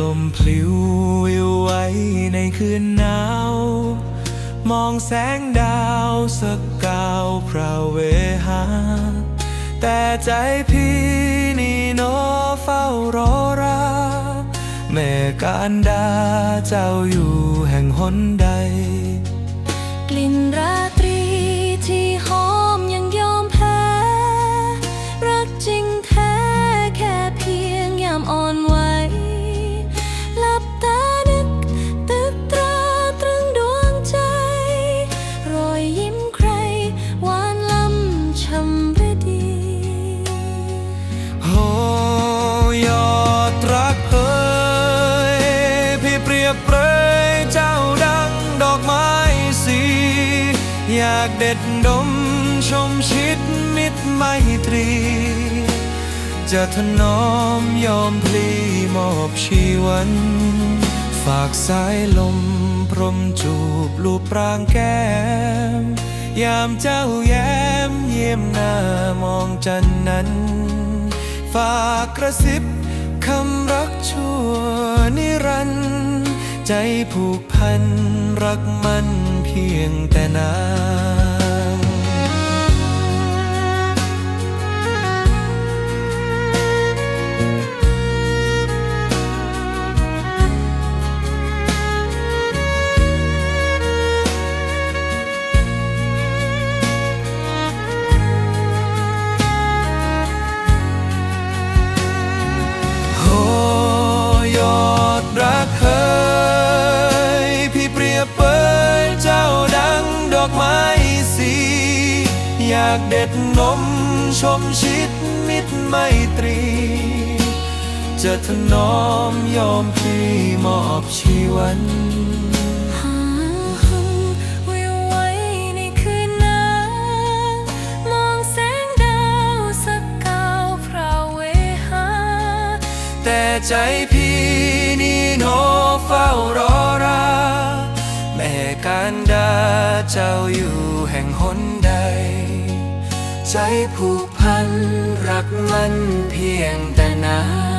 ลมพลิ้ววิวไว้ในคืนหนาว มองแสงดาวสกาวพระเวหา แต่ใจพี่นี่โนเฝ้ารอราแม่การดาเจ้าอยู่แห่งหนใด เจ้าดังดอกไม้สี อยากเด็ดดมชมชิดมิตรไมตรี จะถนอมยอมพลีมอบชีวัน ฝากสายลมพรมจูบลูบปรางแก้ม ยามเจ้าแย้มเยี่ยมหน้ามองจันนั้น ฝากกระซิบคำรักชั่วนิรันดร์ ใจผูกพันรักมันเพียงแต่นา อยากเด็ดนมชมชิดมิตรไมตรี จะถนอมยอมพี่มอบชีวันหาวิวไว้ในคืนนั้นมองแสงดาวสักกาวพระเวหาแต่ใจพี่นี่โนเฝ้ารอรา แม่การดาเจ้าอยู่แห่งหนใด ใจผูกพันรักมันเพียงแต่นาน